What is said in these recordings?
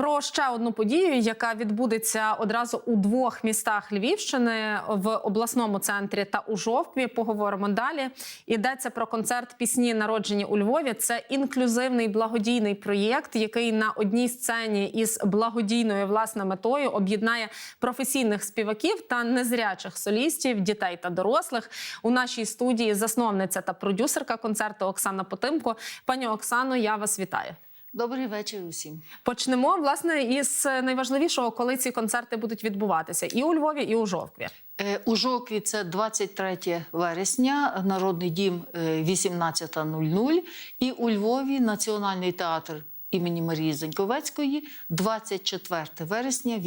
Про ще одну подію, яка відбудеться одразу у двох містах Львівщини в обласному центрі та у Жовкві. Поговоримо далі. Йдеться про концерт пісні народжені у Львові. Це інклюзивний благодійний проєкт, який на одній сцені із благодійною власне метою об'єднає професійних співаків та незрячих солістів, дітей та дорослих. У нашій студії засновниця та продюсерка концерту Оксана Потимко. Пані Оксано, я вас вітаю. Добрий вечір усім. Почнемо власне із найважливішого, коли ці концерти будуть відбуватися і у Львові, і у Жовкві. Е, У Жовкві це 23 вересня, Народний дім е, 18.00. І у Львові Національний театр імені Марії Заньковецької 24 вересня,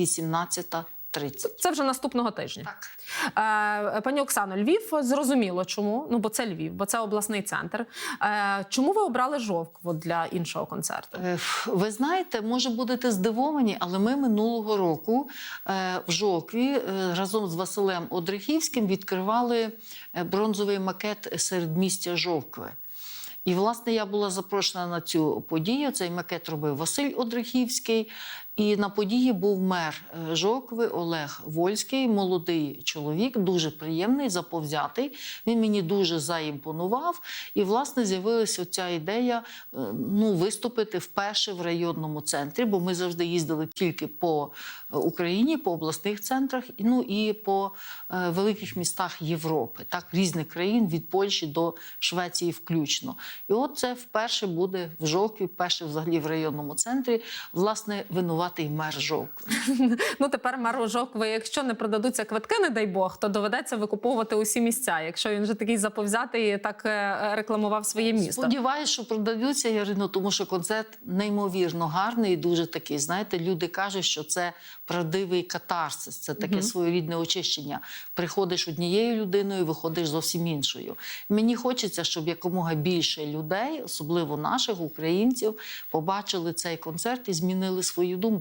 18.30. Це вже наступного тижня. Так. Е, пані Оксано, Львів зрозуміло, чому? Ну бо це Львів, бо це обласний центр. Е, чому ви обрали Жовкву для іншого концерту? Е, Ви знаєте, може будете здивовані, але ми минулого року е, в Жокві е, разом з Василем Одрихівським відкривали е, бронзовий макет середмістя Жовкви. І, власне, я була запрошена на цю подію. Цей макет робив Василь Одрихівський. І на події був мер е, Жокви Олег Вольський, молодий чоловік, дуже приємний, заповзятий. Він мені дуже заімпонував. І, власне, з'явилася ця ідея е, ну, виступити вперше в районному центрі, бо ми завжди їздили тільки по е, Україні, по обласних центрах, ну і по великих містах Європи, так, різних країн від Польщі до Швеції включно. І от це вперше буде в Жокві, вперше взагалі в районному центрі, власне, винуватий мер. Ну тепер меру Жовкви, якщо не продадуться квитки, не дай Бог, то доведеться викуповувати усі місця. Якщо він вже такий заповзятий, і так е, рекламував своє місто. Сподіваюсь, що продадуться Ярино, тому що концерт неймовірно гарний і дуже такий. Знаєте, люди кажуть, що це правдивий катарсис, це таке своєрідне очищення. Приходиш однією людиною, виходиш зовсім іншою. Мені хочеться, щоб якомога більше людей, особливо наших українців, побачили цей концерт і змінили свою думку.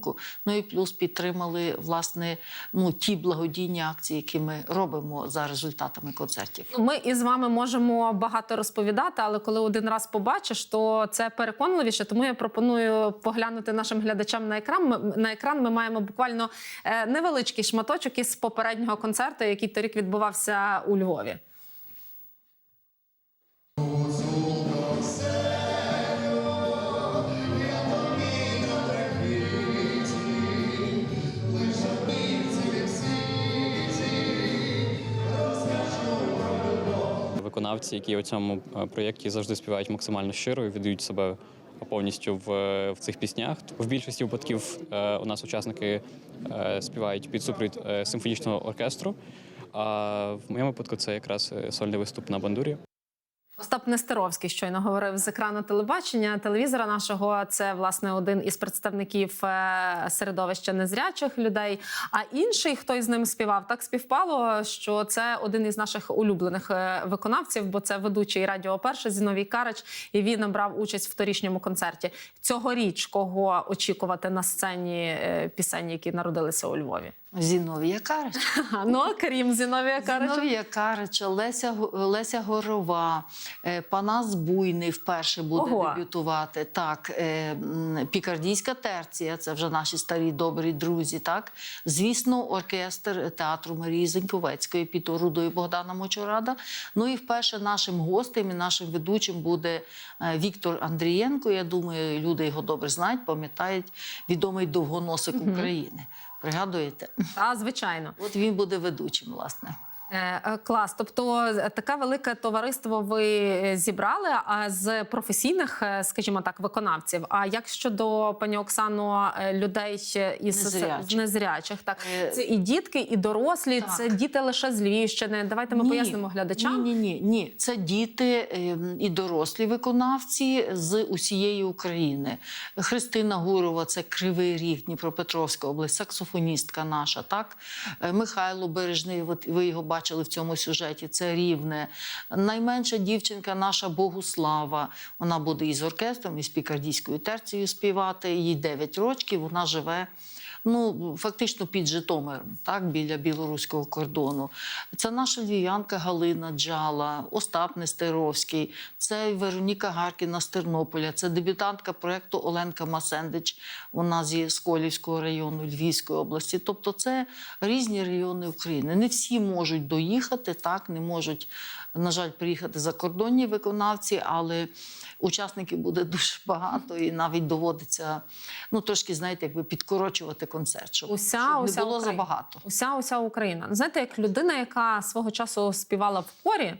Ну і плюс підтримали власне ну ті благодійні акції, які ми робимо за результатами концертів. Ми із вами можемо багато розповідати, але коли один раз побачиш, то це переконливіше. Тому я пропоную поглянути нашим глядачам на екран. На екран ми маємо буквально е, невеличкий шматочок із попереднього концерту, який торік відбувався у Львові. Виконавці, які у цьому е, проєкті завжди співають максимально щиро і віддають себе повністю в, в цих піснях. В більшості випадків е, у нас учасники е, співають під супровід е, симфонічного оркестру. А в моєму випадку це якраз е, сольний виступ на бандурі. Остап Нестеровський щойно говорив з екрану телебачення телевізора нашого. Це власне один із представників е, середовища незрячих людей. А інший, хто із ним співав, так співпало, що це один із наших улюблених е, виконавців, бо це ведучий радіо Перше Зіновій Карач, і він брав участь в торішньому концерті. Цьогоріч кого очікувати на сцені е, пісень, які народилися у Львові? Зіновія Карич. Ну крім Зіновія Карача. Зіновія Карича, Леся, Леся Горова, е, Панас Буйний вперше буде Ого. дебютувати. Так, е, Пікардійська терція, це вже наші старі добрі друзі. Так, звісно, оркестр театру Марії Зеньковецької під орудою Богдана Мочорада. Ну і вперше нашим гостем і нашим ведучим буде е, Віктор Андрієнко. Я думаю, люди його добре знають, пам'ятають відомий довгоносик України. Пригадуєте? Та звичайно. От він буде ведучим, власне. Е, е, Клас, тобто е, таке велике товариство ви зібрали а з професійних, скажімо так, виконавців. А як щодо пані Оксано, людей із Незрячих. незрячих, так це і дітки, і дорослі, так. це діти лише з Львівщини. Давайте ми пояснимо глядачам. Ні, ні, ні, ні. Це діти ем, і дорослі виконавці з усієї України. Христина Гурова, це Кривий Ріг, Дніпропетровська область, саксофоністка наша. Так, Михайло Бережний, ви його бачили в цьому сюжеті. Це рівне. Найменша дівчинка наша Богуслава. Вона буде із оркестром, із пікардійською терцією співати. Їй 9 років. Вона живе ну фактично під Житомиром, так біля білоруського кордону. Це наша львів'янка Галина Джала, Остап Нестеровський, це Вероніка Гаркіна з Тернополя, це дебютантка проєкту Оленка Масендич. Вона зі Сколівського району Львівської області. Тобто, це різні райони України. Не всі можуть доїхати, так не можуть, на жаль, приїхати закордонні виконавці, але учасників буде дуже багато, і навіть доводиться ну трошки, знаєте, якби підкорочувати концерт, щоб, Уся, щоб уся не було Україна. забагато. Уся уся Україна. Знаєте, як людина, яка свого часу співала в хорі,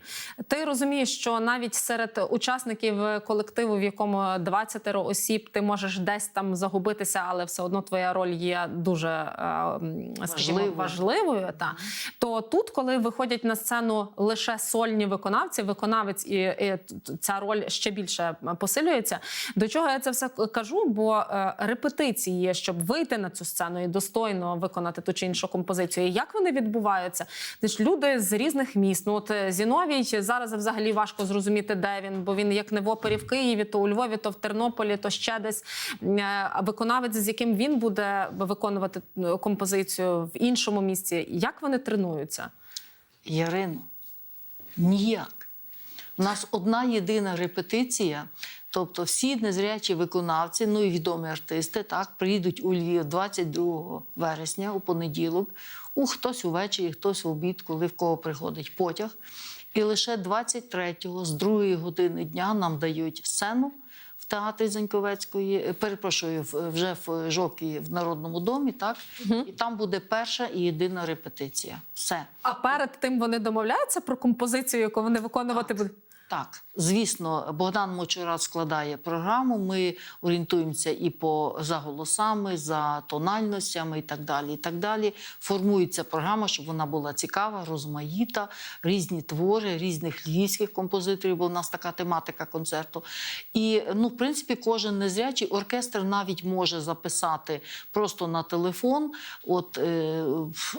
ти розумієш, що навіть серед учасників колективу, в якому 20 осіб, ти можеш десь там загубитися, але все одно твоя роль є дуже е, скажімо, Важливою. важливою. Та то тут, коли виходять на сцену лише сольні виконавці, виконавець і, і ця роль ще більше посилюється. До чого я це все кажу? Бо е, репетиції, щоб вийти на цю сцену і достойно виконати ту чи іншу композицію, як вони відбуваються? Це ж люди з різних міст. Ну от е, Зіновій зараз взагалі важко зрозуміти, де він, бо він як не в опері в Києві, то у Львові, то в Тернополі, то ще десь. Е, виконавець, з яким він буде виконувати е, композицію в іншому місці, як вони тренуються? Ярино, ніяк. У нас одна єдина репетиція, тобто всі незрячі виконавці, ну і відомі артисти, так, приїдуть у Львів 22 вересня у понеділок. У хтось увечері, хтось в обід, коли в кого приходить потяг. І лише 23-го, з другої години дня, нам дають сцену в театрі Заньковецької, е, перепрошую, вже в Жовкії в Народному домі, так? І там буде перша і єдина репетиція. Все. А перед тим вони домовляються про композицію, яку вони виконувати будуть. Так, звісно, Богдан Мочурат складає програму. Ми орієнтуємося і по за голосами, за тональностями і так далі. І так далі. Формується програма, щоб вона була цікава, розмаїта, різні твори, різних львівських композиторів, бо в нас така тематика концерту. І ну, в принципі, кожен незрячий оркестр навіть може записати просто на телефон, от е,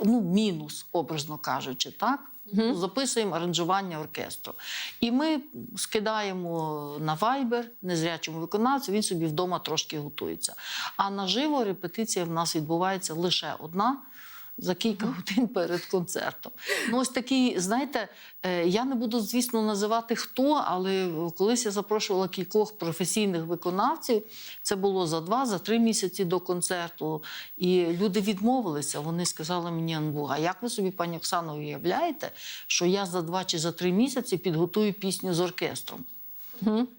ну, мінус, образно кажучи, так. Записуємо аранжування оркестру. І ми скидаємо на вайбер незрячому виконавцю, він собі вдома трошки готується. А наживо репетиція в нас відбувається лише одна. За кілька годин перед концертом. Ну, ось такий, знаєте, е, я не буду, звісно, називати хто, але колись я запрошувала кількох професійних виконавців. Це було за два, за три місяці до концерту. І люди відмовилися. Вони сказали мені, «Ну, а як ви собі, пані Оксано, уявляєте, що я за два чи за три місяці підготую пісню з оркестром?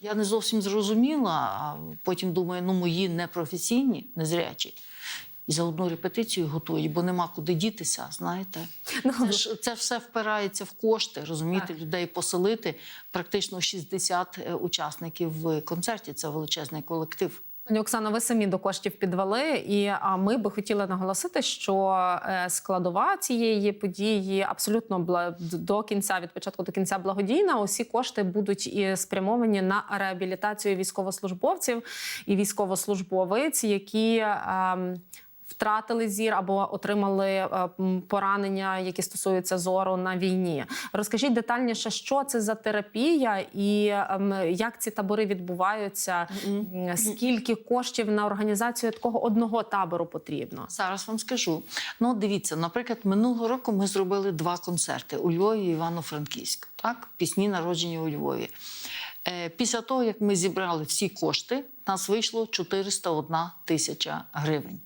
Я не зовсім зрозуміла, а потім думаю, ну мої непрофесійні, незрячі. І за одну репетицію готують, бо нема куди дітися, знаєте. Це ж це все впирається в кошти, розумієте, людей поселити. Практично 60 е, учасників в концерті. Це величезний колектив. Пані Оксано, ви самі до коштів підвели, і а ми би хотіли наголосити, що е, складова цієї події абсолютно до кінця, від початку до кінця благодійна. Усі кошти будуть і спрямовані на реабілітацію військовослужбовців і військовослужбовиць, які. Втратили зір або отримали е, поранення, які стосуються зору на війні. Розкажіть детальніше, що це за терапія і ем, як ці табори відбуваються, скільки коштів на організацію такого одного табору потрібно. Зараз вам скажу. Ну, дивіться, наприклад, минулого року ми зробили два концерти у Львові і Івано-Франківськ. Так, пісні народження у Львові. Е, Після того, як ми зібрали всі кошти, нас вийшло 401 тисяча гривень.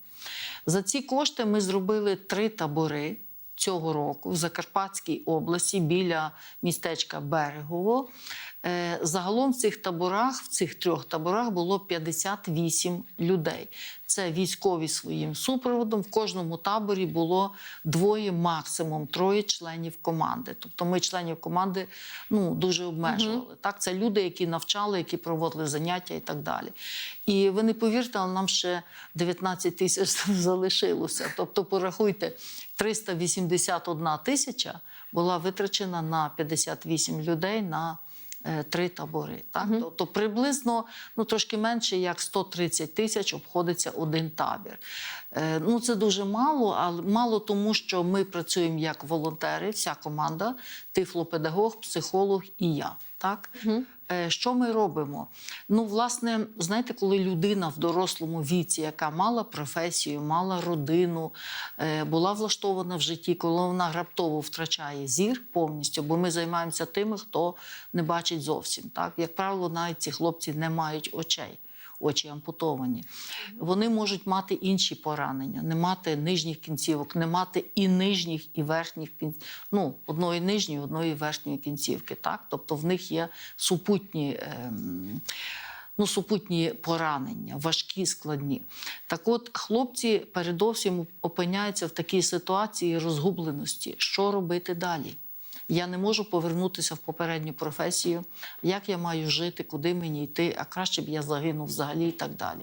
За ці кошти ми зробили три табори цього року в Закарпатській області біля містечка Берегово. Е, Загалом в цих таборах, в цих трьох таборах було 58 людей. Це військові своїм супроводом. В кожному таборі було двоє, максимум троє членів команди. Тобто ми членів команди ну, дуже обмежували. Так, це люди, які навчали, які проводили заняття і так далі. І ви не повірте, але нам ще 19 тисяч залишилося. Тобто, порахуйте, 381 тисяча була витрачена на 58 людей на три табори. Так? Тобто приблизно ну, трошки менше як 130 тисяч обходиться один табір. Е, ну, це дуже мало, але мало тому, що ми працюємо як волонтери, вся команда, тифлопедагог, психолог і я. Так? Е, Що ми робимо? Ну, власне, знаєте, коли людина в дорослому віці, яка мала професію, мала родину, е, була влаштована в житті, коли вона раптово втрачає зір повністю, бо ми займаємося тими, хто не бачить зовсім. Так? Як правило, навіть ці хлопці не мають очей. Очі ампутовані. Вони можуть мати інші поранення, не мати нижніх кінцівок, не мати і нижніх, і верхніх кінцівок. Ну, одної нижньої, одної верхньої кінцівки. Так? Тобто в них є супутні. Ем, Ну, супутні поранення, важкі, складні. Так от, хлопці передовсім опиняються в такій ситуації розгубленості. Що робити далі? Я не можу повернутися в попередню професію, як я маю жити, куди мені йти, а краще б я загинув взагалі і так далі.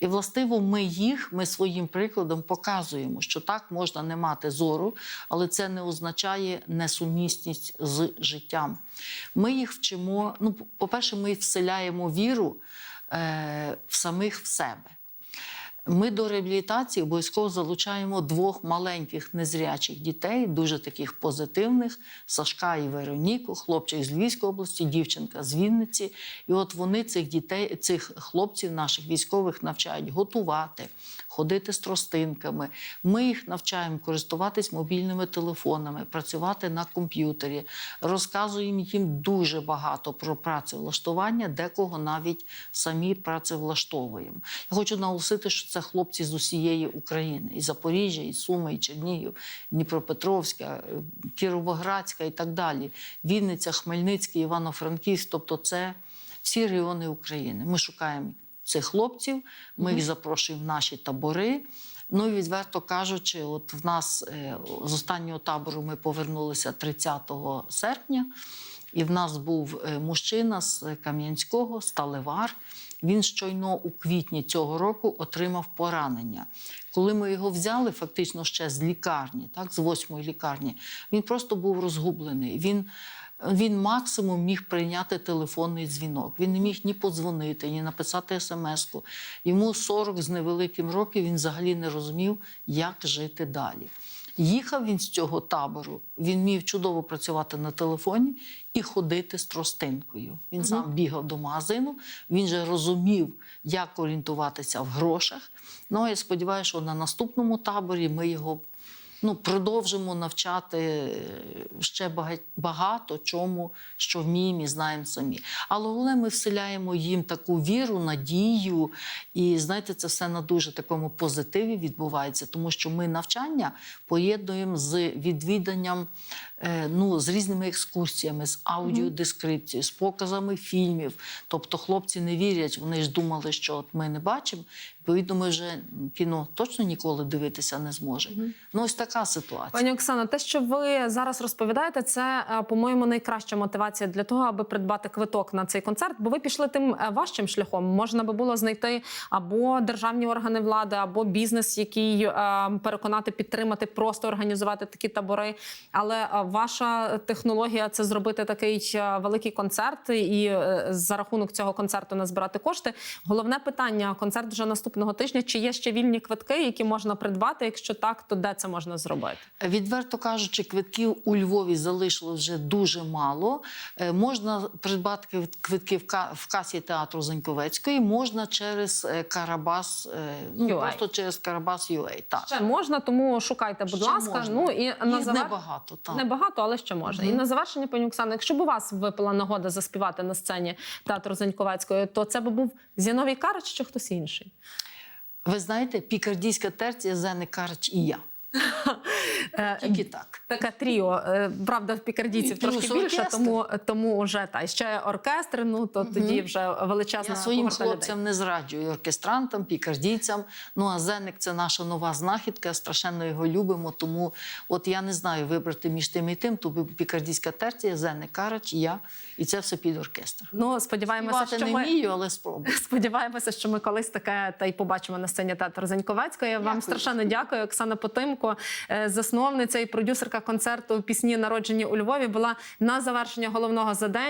І властиво, ми їх, ми своїм прикладом показуємо, що так можна не мати зору, але це не означає несумісність з життям. Ми їх вчимо. Ну, по-перше, ми вселяємо віру е, в самих в себе. Ми до реабілітації обов'язково залучаємо двох маленьких незрячих дітей, дуже таких позитивних: Сашка і Вероніку, хлопчик з Львівської області, дівчинка з Вінниці. І от вони цих дітей, цих хлопців, наших військових, навчають готувати, ходити з тростинками. Ми їх навчаємо користуватись мобільними телефонами, працювати на комп'ютері, розказуємо їм дуже багато про працевлаштування, декого навіть самі працевлаштовуємо. Я хочу наголосити, що це хлопці з усієї України: і Запоріжжя, і Суми, і Чернігів, Дніпропетровська, е, Кіровоградська і так далі. Вінниця, Хмельницький, Івано-Франківськ. Тобто, це всі регіони України. Ми шукаємо цих хлопців, ми їх запрошуємо в наші табори. Ну і відверто кажучи, от в нас е, з останнього табору ми повернулися 30 серпня. І в нас був е, мужчина з Кам'янського, сталевар. Він щойно у квітні цього року отримав поранення. Коли ми його взяли, фактично ще з лікарні, так, з восьмої лікарні, він просто був розгублений. Він, він максимум міг прийняти телефонний дзвінок. Він не міг ні подзвонити, ні написати смс-ку. Йому 40 з невеликим років він взагалі не розумів, як жити далі. Їхав він з цього табору, він міг чудово працювати на телефоні і ходити з тростинкою. Він сам бігав до магазину, він же розумів, як орієнтуватися в грошах. Ну, я сподіваюся, що на наступному таборі ми його ну, продовжимо навчати е, ще бага- багато чому, що вміємо і знаємо самі. Але головне, ми вселяємо їм таку віру, надію. І знаєте, це все на дуже такому позитиві відбувається, тому що ми навчання поєднуємо з відвіданням ну, з різними екскурсіями, з аудіодескрипцією, з показами фільмів. Тобто хлопці не вірять, вони ж думали, що от ми не бачимо. Відповідно, ми вже кіно точно ніколи дивитися не зможемо. Ну, ось така ситуація. Пані Оксано, те, що ви зараз розповідаєте, це, е, по-моєму, найкраща мотивація для того, аби придбати квиток на цей концерт. Бо ви пішли тим е, важчим шляхом. Можна би було знайти або державні органи влади, або бізнес, який е, переконати, підтримати, просто організувати такі табори. Але е, ваша технологія це зробити такий е, великий концерт і е, за рахунок цього концерту назбирати кошти. Головне питання: концерт вже наступного тижня. Чи є ще вільні квитки, які можна придбати? Якщо так, то де це можна зробити? Відверто кажучи, квитків у Львові залишилось вже дуже мало. Е, Можна придбати квит- квитки в ка- касі театру Заньковецької, можна через Карабас, ну UA. просто через Карабас UA. Так. Ще можна, тому шукайте, будь Ще ласка. можна. Ну і на Їх небагато. Так. Небагато, але ще можна. І на завершення, пані Оксано, якщо б у вас випала нагода заспівати на сцені театру Заньковецької, то це би був Зіновій Карич чи хтось інший? Ви знаєте, пікардійська терція Зени Карич і я. Е, Тільки так. Таке тріо, е, правда, в пікардійців трошки більше, тому, тому вже та ще оркестр. Ну то тоді вже величезна Я своїм хлопцям не зраджую, оркестрантам, пікардійцям. Ну а Зенник це наша нова знахідка. Страшенно його любимо. Тому от я не знаю вибрати між тим і тим. То пікардійська терція, Зенник Карач я. І це все під оркестр. Ну сподіваємося, що не ми вмію, але спробую. Сподіваємося, що ми колись таке та й побачимо на сцені театру Заньковецької. Я Вам страшенно дякую. Оксана Потимко, е, засновниця і продюсерка концерту пісні народжені у Львові, була на завершення головного задання.